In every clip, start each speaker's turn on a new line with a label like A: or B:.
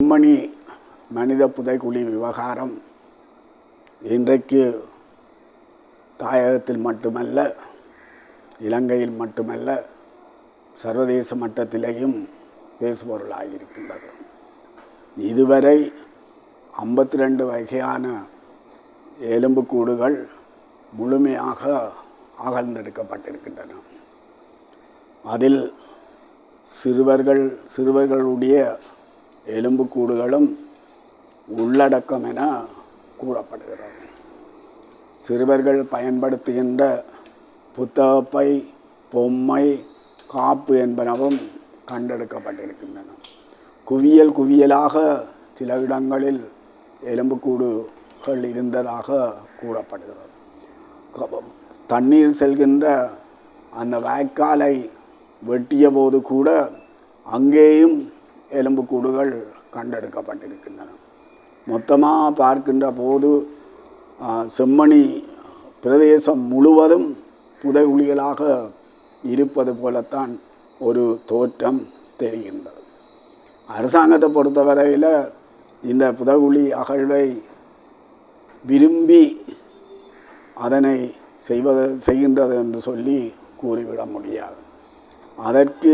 A: செம்மணி மனித புதைக்குழி விவகாரம் இன்றைக்கு தாயகத்தில் மட்டுமல்ல இலங்கையில் மட்டுமல்ல சர்வதேச மட்டத்திலேயும் பேசுபொருளாகியிருக்கின்றது இதுவரை ஐம்பத்தி ரெண்டு வகையான எலும்புக்கூடுகள் முழுமையாக அகழ்ந்தெடுக்கப்பட்டிருக்கின்றன. அதில் சிறுவர்கள் சிறுவர்களுடைய எலும்புக்கூடுகளும் உள்ளடக்கம் என கூறப்படுகிறது. சிறுவர்கள் பயன்படுத்துகின்ற புத்தகப்பை பொம்மை காப்பு என்பனவும் கண்டெடுக்கப்பட்டிருக்கின்றன. குவியல் குவியலாக சில இடங்களில் எலும்புக்கூடுகள் இருந்ததாக கூறப்படுகிறது. தண்ணீர் செல்கின்ற அந்த வாய்க்காலை வெட்டிய போது கூட அங்கேயும் எலும்புக்கூடுகள் கண்டெடுக்கப்பட்டிருக்கின்றன. மொத்தமாக பார்க்கின்ற போது செம்மணி பிரதேசம் முழுவதும் புதைகுழிகளாக இருப்பது போலத்தான் ஒரு தோற்றம் தெரிகின்றது. அரசாங்கத்தை பொறுத்தவரையில் இந்த புதைகுழி அகழ்வை விரும்பி அதனை செய்வது செய்கின்றது என்று சொல்லி கூறிவிட முடியாது. அதற்கு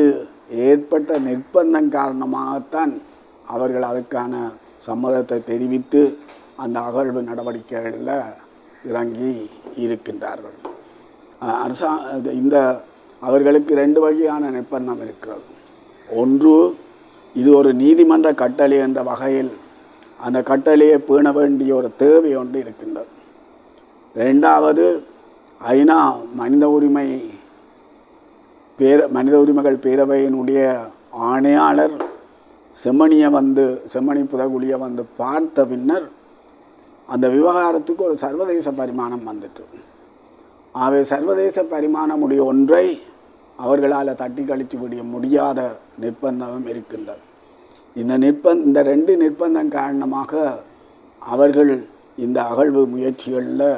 A: ஏற் ஏற்பட்ட நிர்பந்தம் காரணமாகத்தான் அவர்கள் அதுக்கான சம்மதத்தை தெரிவித்து அந்த அகழ்வு நடவடிக்கைகளில் இறங்கி இருக்கின்றார்கள். அரசா இந்த அவர்களுக்கு ரெண்டு வகையான நிர்பந்தம் இருக்கிறது. ஒன்று இது ஒரு நீதிமன்ற கட்டளை என்ற வகையில் அந்த கட்டளையை பேண வேண்டிய ஒரு தேவை ஒன்று இருக்கின்றது. ரெண்டாவது ஐநா மனித உரிமை பேர மனித உரிமைகள் பேரவையினுடைய ஆணையாளர் செம்மணியை வந்து செம்மணி புதகுழியை வந்து பார்த்த பின்னர் அந்த விவகாரத்துக்கு ஒரு சர்வதேச பரிமாணம் வந்துட்டு. ஆகவே சர்வதேச பரிமாணமுடைய ஒன்றை அவர்களால் தட்டி கழித்து விட முடியாத நிர்பந்தமும் இருக்கின்றது. இந்த நிர்பந்த இந்த ரெண்டு நிர்பந்தம் காரணமாக அவர்கள் இந்த அகழ்வு முயற்சிகளில்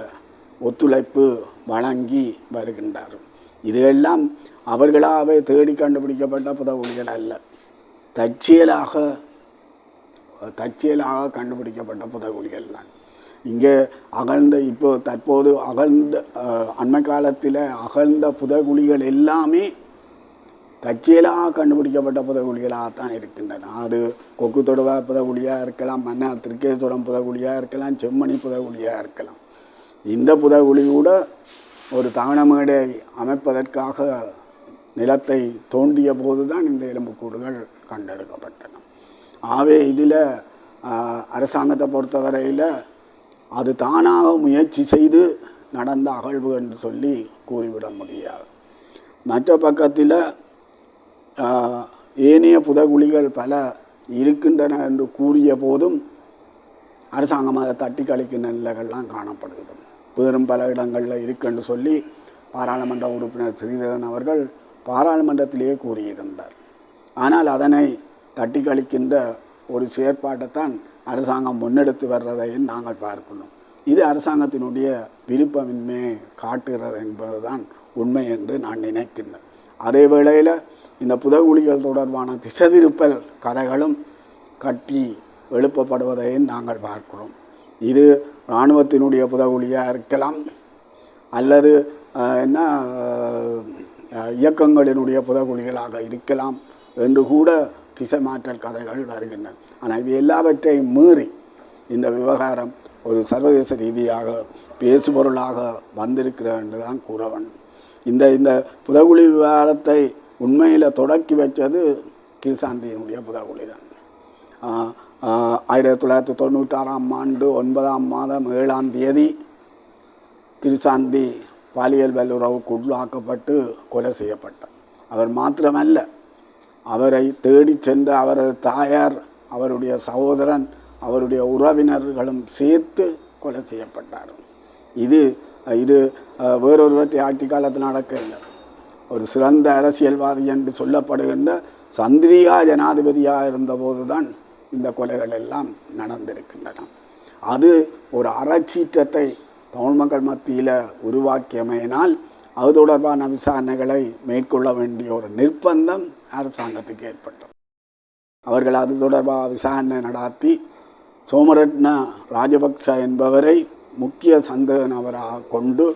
A: ஒத்துழைப்பு வழங்கி வருகின்றார்கள். இதுவெல்லாம் அவர்களாகவே தேடி கண்டுபிடிக்கப்பட்ட புதவுளிகள் அல்ல. தற்செயலாக தற்செயலாக கண்டுபிடிக்கப்பட்ட புதகுழிகள் தான். இங்கே அகழ்ந்த இப்போ தற்போது அகழ்ந்த அண்மை காலத்தில் அகழ்ந்த புதகுழிகள் எல்லாமே தற்செயலாக கண்டுபிடிக்கப்பட்ட புதகுழிகளாகத்தான் இருக்கின்றன. அது கொக்கு தொடுவா புதகுழியாக இருக்கலாம் மன்னார் திருக்கேசுரம் புதகுழியாக இருக்கலாம் செம்மணி புதகுழியாக இருக்கலாம். இந்த புதகுழி கூட ஒரு தானமேடை அமைப்பதற்காக நிலத்தை தோண்டிய போது தான் இந்த எலும்புக்கூடுகள் கண்டெடுக்கப்பட்டன. ஆகவே இதில் அரசாங்கத்தை பொறுத்தவரையில் அது தானாக முயற்சி செய்து நடந்த அகழ்வு என்று சொல்லி கூறிவிட முடியாது. மற்ற பக்கத்தில் ஏனைய புதகுழிகள் பல இருக்கின்றன என்று கூறிய போதும் அரசாங்கம் அதை தட்டி கழிக்கின்ற நிலைகள்லாம் காணப்படுகிறது வேறும் பல இடங்களில் இருக்குன்னு சொல்லி பாராளுமன்ற உறுப்பினர் ஸ்ரீதரன் அவர்கள் பாராளுமன்றத்திலேயே கூறியிருந்தார். ஆனால் அதனை தட்டி கழிக்கின்ற ஒரு செயற்பாட்டைத்தான் அரசாங்கம் முன்னெடுத்து வர்றதையும் நாங்கள் பார்க்கணும். இது அரசாங்கத்தினுடைய விருப்பமின்மையை காட்டுகிறது என்பதுதான் உண்மை என்று நான் நினைக்கின்றேன். அதே வேளையில் இந்த புதகுழிகள் தொடர்பான திசதிருப்பல் கதைகளும் கட்டி எழுப்பப்படுவதையும் நாங்கள் பார்க்கிறோம். இது இராணுவத்தினுடைய புதகுழியாக இருக்கலாம். அல்லது என்ன இயக்கங்களினுடைய புதகுழிகளாக இருக்கலாம் என்று கூட திசை மாற்றல் கதைகள் வருகின்றன. ஆனால் இவை எல்லாவற்றையும் மீறி இந்த விவகாரம் ஒரு சர்வதேச ரீதியாக பேசுபொருளாக வந்திருக்கிறது என்று தான் கூற வேண்டும். இந்த இந்த புதகுழி விவகாரத்தை உண்மையில் தொடக்கி வச்சது கிருசாந்தியினுடைய புதகுழி தான். ஆயிரத்தி தொள்ளாயிரத்தி தொண்ணூற்றாறாம் ஆண்டு ஒன்பதாம் மாதம் ஏழாம் தேதி கிருசாந்தி பாலியல் வல்லுறவுக்கு உள்ளாக்கப்பட்டு கொலை செய்யப்பட்டார் அவர் மாத்திரமல்ல அவரை தேடிச் சென்ற அவரது தாயார் அவருடைய சகோதரன் அவருடைய உறவினர்களும் சேர்த்து கொலை செய்யப்பட்டார். இது இது வேறொருவற்றை ஆட்சி காலத்தில் நடக்கவில்லை. ஒரு சிறந்த அரசியல்வாதி என்று சொல்லப்படுகின்ற சந்திரிகா ஜனாதிபதியாக இருந்தபோது தான் இந்த கொலைகள் எல்லாம் நடந்திருக்கின்றன. அது ஒரு அறச்சீற்றத்தை தமிழ் மக்கள் மத்தியில் உருவாக்கியமையினால் அது தொடர்பான விசாரணைகளை மேற்கொள்ள வேண்டிய ஒரு நிர்பந்தம் அரசாங்கத்துக்கு ஏற்பட்டது. அவர்கள் அது தொடர்பாக விசாரணை நடாத்தி சோமரட்ன ராஜபக்ச என்பவரை முக்கிய சந்தேக நபராக கொண்டு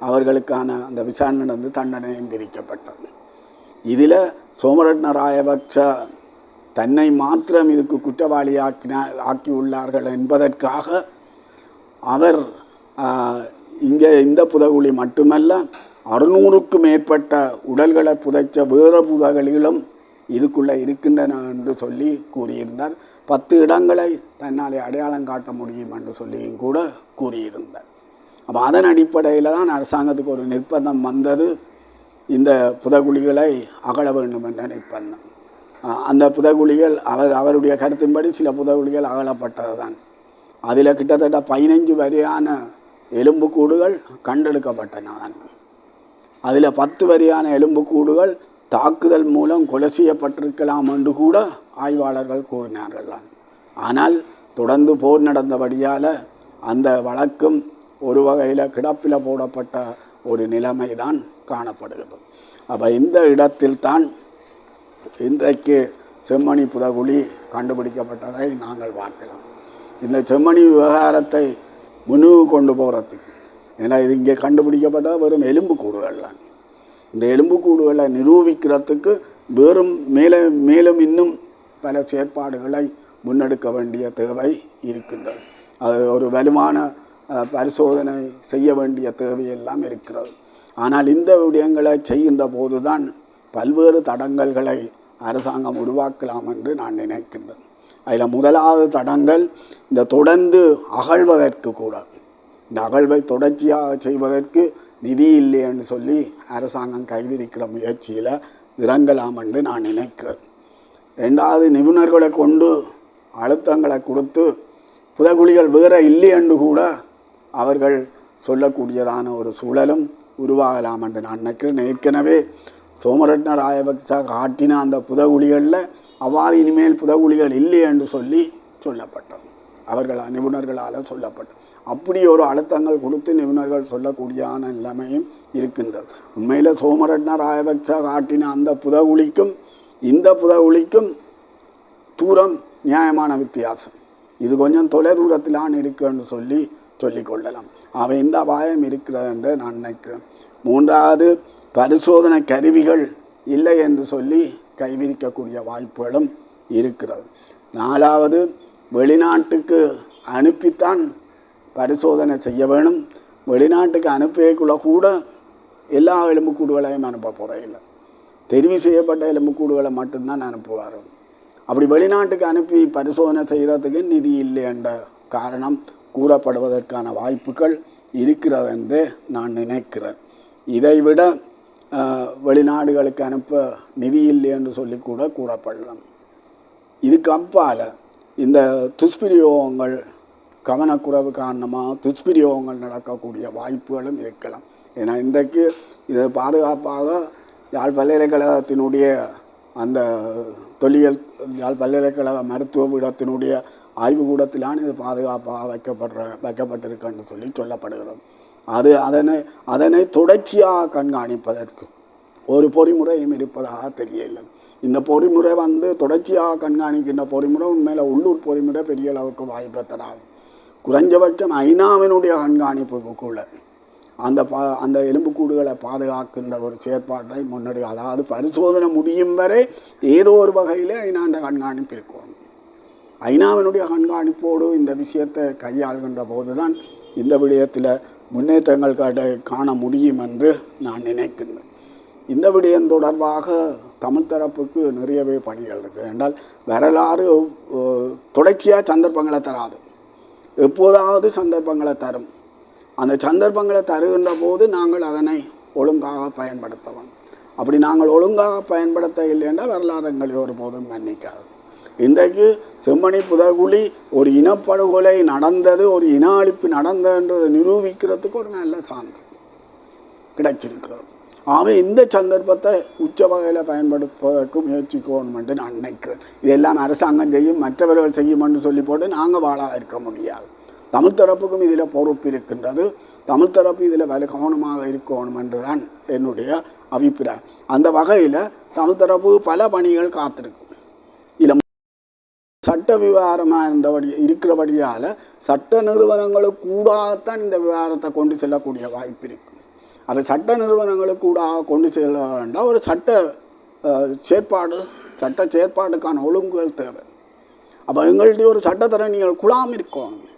A: அவர்களுக்கான அந்த விசாரணை நடந்து தண்டனையும் விதிக்கப்பட்டது. இதில் சோமரட்ன ராஜபக்ச தன்னை மாத்திரம் இதுக்கு குற்றவாளியாக்கினார் ஆக்கியுள்ளார்கள் என்பதற்காக அவர் இங்கே இந்த புதகுழி மட்டுமல்ல அறுநூறுக்கும் மேற்பட்ட உடல்களை புதைச்ச வேறு புதகளிலும் இதுக்குள்ளே இருக்கின்றன என்று சொல்லி கூறியிருந்தார். பத்து இடங்களை தன்னாலே அடையாளம் காட்ட முடியும் என்று சொல்லியும் கூட கூறியிருந்தார். அப்போ அதன் அடிப்படையில் தான் அரசாங்கத்துக்கு ஒரு நிர்பந்தம் வந்தது. இந்த புதகுழிகளை அகழ வேண்டும் என்ற நிர்பந்தம். அந்த புதகுழிகள் அவர் அவருடைய கருத்தின்படி சில புதகுழிகள் அகலப்பட்டது தான் அதில் கிட்டத்தட்ட பதினைஞ்சு வரையான எலும்புக்கூடுகள் கண்டெடுக்கப்பட்டன தான் அதில் பத்து வரியான எலும்புக்கூடுகள் தாக்குதல் மூலம் கொலை செய்யப்பட்டிருக்கலாம் என்று கூட ஆய்வாளர்கள் கூறினார்கள். ஆனால் தொடர்ந்து போர் நடந்தபடியால் அந்த வழக்கும் ஒரு வகையில் கிடப்பில் போடப்பட்ட ஒரு நிலைமை தான் காணப்படுகிறது. அப்போ இந்த இடத்தில்தான் இன்றைக்கு செம்மணி புதகுழி கண்டுபிடிக்கப்பட்டதை நாங்கள் பார்க்கலாம். இந்த செம்மணி விவகாரத்தை முன்னுக்கு கொண்டு போகிறதுக்கு ஏன்னா இது இங்கே கண்டுபிடிக்கப்பட்ட வெறும் எலும்புக்கூடுகள் தான். இந்த எலும்புக்கூடுகளை நிரூபிக்கிறதுக்கு வெறும் மேலே மேலும் இன்னும் பல செயற்பாடுகளை முன்னெடுக்க வேண்டிய தேவை இருக்கின்றது. அது ஒரு வலுவான பரிசோதனை செய்ய வேண்டிய தேவையெல்லாம் இருக்கிறது. ஆனால் இந்த விடயங்களை செய்கின்ற போதுதான் பல்வேறு தடங்கல்களை அரசாங்கம் உருவாக்கலாம் என்று நான் நினைக்கின்றேன். அதில் முதலாவது தடங்கள் இந்த தொடர்ந்து அகழ்வதற்கு கூட. இந்த அகழ்வை தொடர்ச்சியாக செய்வதற்கு நிதி இல்லைன்னு சொல்லி அரசாங்கம் கைவிரிக்கிற முயற்சியில் இறங்கலாம் என்று நான் நினைக்கிறேன். ரெண்டாவது நிபுணர்களை கொண்டு அழுத்தங்களை கொடுத்து புதகுழிகள் வேற இல்லை என்று கூட அவர்கள் சொல்லக்கூடியதான ஒரு சூழலும் உருவாகலாம் என்று நான் நினைக்கிறேன். ஏற்கனவே சோமரட்ன ராயபக்ச காட்டின அந்த புதகுழிகளில் அவ்வாறு இனிமேல் புதகுழிகள் இல்லை என்று சொல்லி சொல்லப்பட்டது. அவர்கள் நிபுணர்களால் சொல்லப்பட்டது. அப்படி ஒரு அழுத்தங்கள் கொடுத்து நிபுணர்கள் சொல்லக்கூடியான நிலைமையும் இருக்கின்றது. உண்மையில் சோமரட்ன ராயபக்ச காட்டின அந்த புதகுழிக்கும் இந்த புதகுழிக்கும் தூரம் நியாயமான வித்தியாசம். இது கொஞ்சம் தொலை தூரத்திலான் இருக்குன்னு சொல்லி சொல்லிக்கொள்ளலாம் அவை இந்த அபாயம் இருக்கிறது என்று நான் நினைக்கிறேன். மூன்றாவது பரிசோதனை கருவிகள் இல்லை என்று சொல்லி கைவிரிக்கக்கூடிய வாய்ப்புகளும் இருக்கிறது. நாலாவது வெளிநாட்டுக்கு அனுப்பித்தான் பரிசோதனை செய்ய வேணும். வெளிநாட்டுக்கு அனுப்பியக்குள்ள கூட எல்லா எலும்புக்கூடுகளையும் அனுப்ப போகிறதில்லை தெரிவு செய்யப்பட்ட எலும்புக்கூடுகளை மட்டும்தான் அனுப்புவார் அப்படி வெளிநாட்டுக்கு அனுப்பி பரிசோதனை செய்கிறதுக்கு நிதி இல்லை என்ற காரணம் கூறப்படுவதற்கான வாய்ப்புகள் இருக்கிறது என்று நான் நினைக்கிறேன். இதைவிட வெளிநாடுகளுக்கு அனுப்ப நிதி இல்லை என்று சொல்லி கூட கூறப்படலாம். இதுக்கு அப்பால் இந்த துஷ்பிரயோகங்கள் கவனக்குறைவு காரணமாக துஷ்பிரயோகங்கள் நடக்கக்கூடிய வாய்ப்புகளும் இருக்கலாம். ஏன்னா இன்றைக்கு இதை பாதுகாப்பாக யாழ் பல்கலைக்கழகத்தினுடைய அந்த தொல்லியல் யாழ் பல்கலைக்கழக மருத்துவ பீடத்தினுடைய ஆய்வுக்கூடத்திலான இது பாதுகாப்பாக வைக்கப்படுற வைக்கப்பட்டிருக்குன்னு சொல்லி சொல்லப்படுகிறது. அது அதனை அதனை தொடர்ச்சியாக கண்காணிப்பதற்கு. ஒரு பொறிமுறையும் இருப்பதாக தெரியல இந்த பொறிமுறை வந்து தொடர்ச்சியாக கண்காணிக்கின்ற பொறிமுறை உண்மையில் உள்ளூர் பொறிமுறை பெரிய அளவுக்கு வாய்ப்பை தராது. குறைஞ்சபட்சம் ஐநாவினுடைய கண்காணிப்புக்குள்ள அந்த பா அந்த எலும்புக்கூடுகளை பாதுகாக்கின்ற ஒரு செயற்பாட்டை முன்னெடு அதாவது பரிசோதனை முடியும் வரை ஏதோ ஒரு வகையில் ஐநாண்ட கண்காணிப்பு இருக்கும். ஐநாவினுடைய கண்காணிப்போடு இந்த விஷயத்தை கையாள்கின்ற போதுதான் இந்த விடயத்தில் முன்னேற்றங்கள் காட்ட காண முடியும் என்று நான் நினைக்கின்றேன். இந்த விடயம் தொடர்பாக தமிழ் தரப்புக்கு நிறையவே பணிகள் இருக்குது என்றால் வரலாறு தொடர்ச்சியாக சந்தர்ப்பங்களை தராது. எப்போதாவது சந்தர்ப்பங்களை தரும். அந்த சந்தர்ப்பங்களை தருகின்ற போது நாங்கள் அதனை ஒழுங்காக பயன்படுத்தவும். அப்படி நாங்கள் ஒழுங்காக பயன்படுத்த இல்லைன்னா வரலாறு எங்களை ஒருபோதும் மன்னிக்காது. இன்றைக்கு செம்மணி புதகுழி ஒரு இனப்படுகொலை நடந்தது ஒரு இன அழிப்பு நடந்ததுன்றதை நிரூபிக்கிறதுக்கு ஒரு நல்ல சான்று கிடைச்சிருக்கிறது. அவன் இந்த சந்தர்ப்பத்தை உச்ச வகையில் பயன்படுத்துவதற்கு முயற்சிக்கணும் நான் நினைக்கிறேன். இதெல்லாம் அரசாங்கம் செய்யும் மற்றவர்கள் செய்யும்னு சொல்லி போட்டு நாங்கள் வாழ இருக்க முடியாது. தமிழ் தரப்புக்கும் இதில் பொறுப்பு இருக்கின்றது. தமிழ் தரப்பு இதில் வலு கவனமாக இருக்கணும் என்று தான் என்னுடைய அபிப்பிராயம். அந்த வகையில் தமிழ் தரப்பு பல பணிகள் காத்திருக்கும் சட்ட விவகாரமாக இருந்தபடி இருக்கிறபடியால் சட்ட நிறுவனங்களுக்கு கூடாதான் இந்த விவகாரத்தை கொண்டு செல்லக்கூடிய வாய்ப்பு இருக்கு. அது சட்ட நிறுவனங்களுக்கு கூட கொண்டு செல்ல வேண்டாம். ஒரு சட்ட செயற்பாடு சட்ட செயற்பாட்டுக்கான ஒழுங்குகள் தேவை. அப்போ எங்கள்கிட்ட ஒரு சட்டத்தரணிகள் குழாம் இருக்கணும்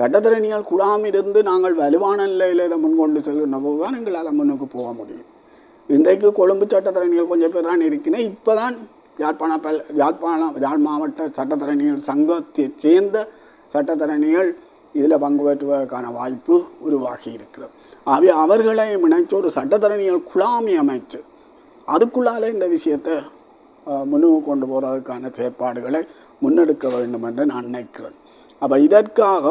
A: சட்டத்தரணிகள் குழாம் இருந்து நாங்கள் வலுவான நிலையில் இதை முன்கொண்டு செல்கின்ற போது தான் எங்களால் முன்னுக்கு போக முடியும். இன்றைக்கு கொழும்பு சட்டத்தரணிகள் கொஞ்சம் பேர் தான் இருக்கிறேன் இப்போ தான் யாழ்ப்பாண பல் யாழ்ப்பாணம் யாழ் மாவட்ட சட்டத்தரணிகள் சங்கத்தை சேர்ந்த சட்டத்தரணிகள் இதில் பங்கு பெற்றுவதற்கான வாய்ப்பு உருவாகி இருக்கிறது. ஆகவே அவர்களை இணைச்சு ஒரு சட்டத்தரணிகள் குழாமி அமைச்சு அதுக்குள்ளாலே இந்த விஷயத்தை அஹ், முன்னுக்கு கொண்டு போகிறதுக்கான செயற்பாடுகளை முன்னெடுக்க வேண்டும் என்று நான் நினைக்கிறேன். அப்போ இதற்காக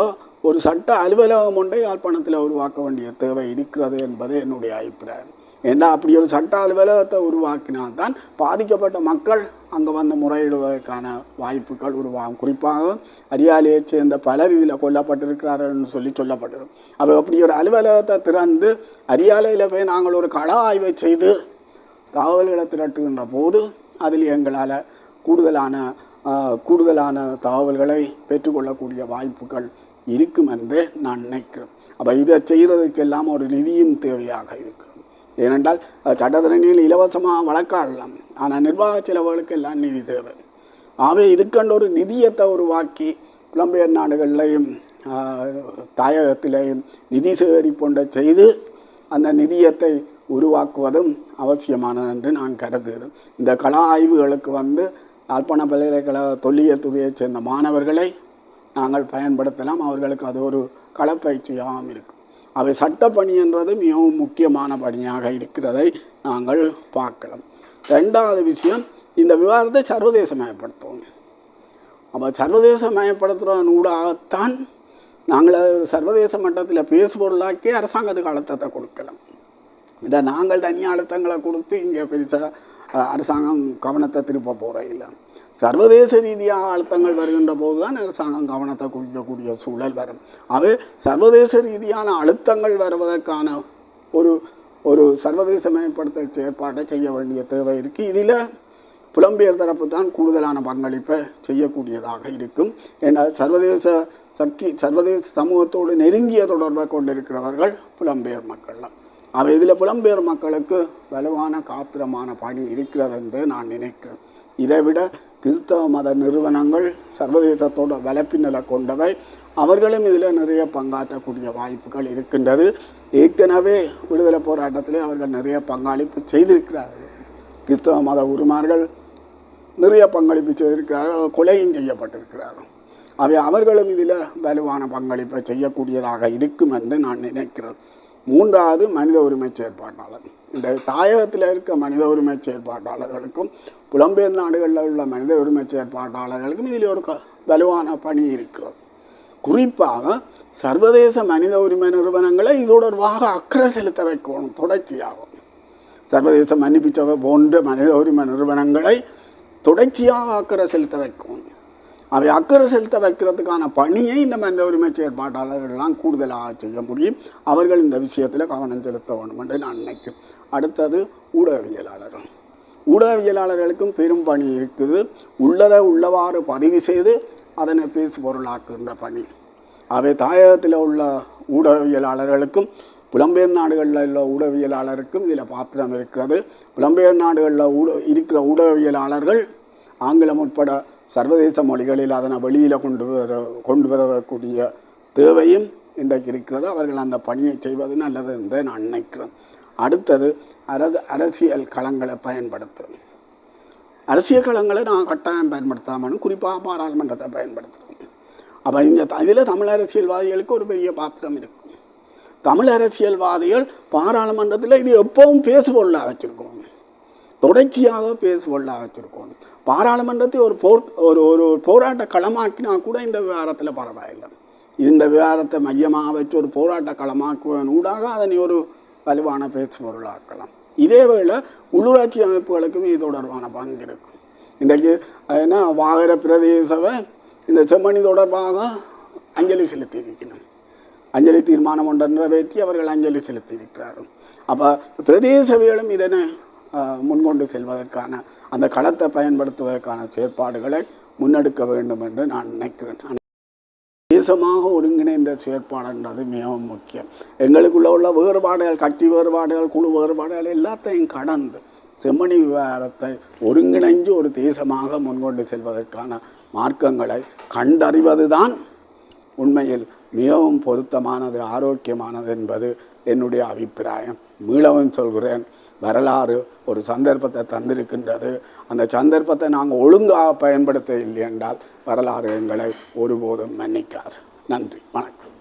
A: ஒரு சட்ட அலுவலகம் ஒன்றை யாழ்ப்பாணத்தில் உருவாக்க வேண்டிய தேவை இருக்கிறது என்பது என்னுடைய அபிப்பிராயம். ஏன்னா அப்படி ஒரு சட்ட அலுவலகத்தை உருவாக்கினால்தான் பாதிக்கப்பட்ட மக்கள் அங்கே வந்து முறையிடுவதற்கான வாய்ப்புகள் உருவாகும். குறிப்பாக அரியாலையைச் சேர்ந்த பலர் இதில் கொல்லப்பட்டிருக்கிறார்கள்னு சொல்லி சொல்லப்பட்டிருக்கும். அப்போ அப்படி ஒரு அலுவலகத்தை திறந்து அரியாலையில் போய் நாங்கள் ஒரு கள ஆய்வை செய்து தகவல்களை திரட்டுகின்ற போது அதில் எங்களால் கூடுதலான கூடுதலான தகவல்களை பெற்றுக்கொள்ளக்கூடிய வாய்ப்புகள் இருக்கும் என்று நான் நினைக்கிறேன். அப்போ இதை செய்கிறதுக்கெல்லாம் ஒரு நிதியின் தேவையாக இருக்குது ஏனென்றால் அஹ், சட்டத்தரணியில் இலவசமாக வழக்காடலாம். ஆனால் நிர்வாக செலவுகளுக்கு எல்லாம் நிதி தேவை. ஆகவே இதுக்கண்டு ஒரு நிதியத்தை உருவாக்கி புலம்பெயர் நாடுகளிலையும் தாயகத்திலையும் தாயகத்திலேயும் நிதி சேகரிப்பொன்றை செய்து அந்த நிதியத்தை உருவாக்குவதும் அவசியமானது என்று நான் கருதுகிறேன். இந்த கலா ஆய்வுகளுக்கு வந்து யாழ்ப்பாண பல்கலைக்கழக தொல்லியல் துறையைச் சேர்ந்த மாணவர்களை நாங்கள் பயன்படுத்தலாம். அவர்களுக்கு அது ஒரு களப்பயிற்சியாகவும் இருக்கும். அவை சட்டப்பணி என்றது மிகவும் முக்கியமான பணியாக இருக்கிறதை நாங்கள் பார்க்கலாம் ரெண்டாவது விஷயம் இந்த விவாதத்தை சர்வதேசமயப்படுத்துவோம் அப்போ சர்வதேசமயப்படுத்துகிறதன் ஊடாகத்தான் நாங்கள் அதை சர்வதேச மட்டத்தில் பேசுபொருளாக்கி அரசாங்கத்துக்கு அழுத்தத்தை கொடுக்கலாம். இதை நாங்கள் தனி அழுத்தங்களை கொடுத்து இங்கே பெருசாக அரசாங்கம் கவனத்தை திருப்ப போகிற இல்லை சர்வதேச ரீதியாக அழுத்தங்கள் வருகின்ற போது தான் அரசாங்கம் கவனத்தை குவிக்கக்கூடிய சூழல் வரும். அது சர்வதேச ரீதியான அழுத்தங்கள் வருவதற்கான ஒரு ஒரு சர்வதேச மேம்படுத்தல் செயற்பாட்டை செய்ய வேண்டிய தேவை இருக்குது இதில் புலம்பெயர் தரப்பு தான் கூடுதலான பங்களிப்பை செய்யக்கூடியதாக இருக்கும். ஏன்னா சர்வதேச சக்தி சர்வதேச சமூகத்தோடு நெருங்கிய தொடர்பை கொண்டிருக்கிறவர்கள் புலம்பெயர் மக்கள்லாம் அவை இதில் புலம்பெயர் மக்களுக்கு வலுவான காத்திரமான பணி இருக்கிறது என்று நான் நினைக்கிறேன். இதை விட கிறிஸ்தவ மத நிறுவனங்கள் சர்வதேசத்தோட வலப்பின்னலை கொண்டவை அவர்களும் இதில் நிறைய பங்காற்றக்கூடிய வாய்ப்புகள் இருக்கின்றது. ஏற்கனவே விடுதலை போராட்டத்திலே அவர்கள் நிறைய பங்களிப்பு செய்திருக்கிறார்கள். கிறிஸ்தவ மத உருமார்கள் நிறைய பங்களிப்பு செய்திருக்கிறார்கள் கொலையும் செய்யப்பட்டிருக்கிறார்கள். அவை அவர்களும் இதில் வலுவான பங்களிப்பை செய்யக்கூடியதாக இருக்கும் என்று நான் நினைக்கிறேன். மூன்றாவது மனித உரிமை செயற்பாட்டாளர். இந்த தாயகத்தில் இருக்க மனித உரிமை செயற்பாட்டாளர்களுக்கும் புலம்பெயர் நாடுகளில் உள்ள மனித உரிமை செயற்பாட்டாளர்களுக்கும் இதில் ஒரு க- வலுவான பணி இருக்கிறது. குறிப்பாக சர்வதேச மனித உரிமை நிறுவனங்களை இது தொடர்பாக அக்கறை செலுத்த வைக்கணும் தொடர்ச்சியாகும் சர்வதேச மன்னிப்பு சபை போன்ற மனித உரிமை நிறுவனங்களை தொடர்ச்சியாக அக்கறை செலுத்த வைக்கணும். அவை அக்கறை செலுத்த வைக்கிறதுக்கான பணியை இந்த மனித உரிமை செயற்பாட்டாளர்கள்லாம் கூடுதலாக செய்ய முடியும். அவர்கள் இந்த விஷயத்தில் கவனம் செலுத்த வேண்டும் என்று நான் நினைக்கிறேன் அடுத்தது ஊடகவியலாளர்கள். ஊடகவியலாளர்களுக்கும் பெரும் பணி இருக்குது. உள்ளதை உள்ளவாறு பதிவு செய்து அதனை பேசு பொருளாக்குகின்ற பணி. அவை தாயகத்தில் உள்ள ஊடகவியலாளர்களுக்கும் புலம்பெயர் நாடுகளில் உள்ள ஊடகவியலாளருக்கும் இதில் பாத்திரம் இருக்கிறது. புலம்பெயர் நாடுகளில் ஊட இருக்கிற ஊடகவியலாளர்கள் ஆங்கிலம் உட்பட சர்வதேச மொழிகளில் அதனை வெளியில் கொண்டு வர கொண்டு வரக்கூடிய தேவையும் இன்றைக்கு இருக்கிறது. அவர்கள் அந்த பணியை செய்வது நல்லது என்று நான் நினைக்கிறேன். அடுத்தது அரசு அரசியல் களங்களை பயன்படுத்தும் அரசியல் களங்களை நான் கட்டாயம் பயன்படுத்தாமல் குறிப்பாக பாராளுமன்றத்தை பயன்படுத்துகிறோம் அப்போ இந்த இதில் தமிழ் அரசியல்வாதிகளுக்கு ஒரு பெரிய பாத்திரம் இருக்கும். தமிழ் அரசியல்வாதிகள் பாராளுமன்றத்தில் இது எப்பவும் பேசுபொருளாக வச்சுருக்கோம் தொடர்ச்சியாக பேசுபொருளாக வச்சுருக்கோம் பாராளுமன்றத்தை ஒரு போர் ஒரு ஒரு போராட்ட களமாக்கினா கூட இந்த விவகாரத்தில் பரவாயில்லை. இந்த விவகாரத்தை மையமாக வச்சு ஒரு போராட்ட களமாக்குவதன் ஊடாக அதனை ஒரு வலுவான பேச்சு பொருளாக்கலாம் இதேவேளை உள்ளூராட்சி அமைப்புகளுக்கும் இது தொடர்பான பங்கு இருக்கும். இன்றைக்கு என்ன வாகர பிரதேசவை இந்த செம்மணி தொடர்பாக அஞ்சலி செலுத்தியிருக்கணும் அஞ்சலி தீர்மானம் ஒன்றை நிறைவேற்றி அவர்கள் அஞ்சலி செலுத்தியிருக்கிறார்கள் அப்போ பிரதேசவியலும் இதனை முன்கொண்டு செல்வதற்கான அந்த களத்தை பயன்படுத்துவதற்கான செயற்பாடுகளை முன்னெடுக்க வேண்டும் என்று நான் நினைக்கிறேன். தேசமாக ஒருங்கிணைந்த செயற்பாடுன்றது மிகவும் முக்கியம். எங்களுக்குள்ள உள்ள வேறுபாடுகள் கட்சி வேறுபாடுகள் குழு வேறுபாடுகள் எல்லாத்தையும் கடந்து செம்மணி விவகாரத்தை ஒருங்கிணைஞ்சு ஒரு தேசமாக முன்கொண்டு செல்வதற்கான மார்க்கங்களை கண்டறிவதுதான் உண்மையில் மிகவும் பொருத்தமானது ஆரோக்கியமானது என்பது என்னுடைய அபிப்பிராயம். மீளவும் சொல்கிறேன். வரலாறு ஒரு சந்தர்ப்பத்தை தந்திருக்கின்றது. அந்த சந்தர்ப்பத்தை நாங்கள் ஒழுங்காக பயன்படுத்த இல்லை என்றால் வரலாறு எங்களை ஒருபோதும் மன்னிக்காது. நன்றி. வணக்கம்.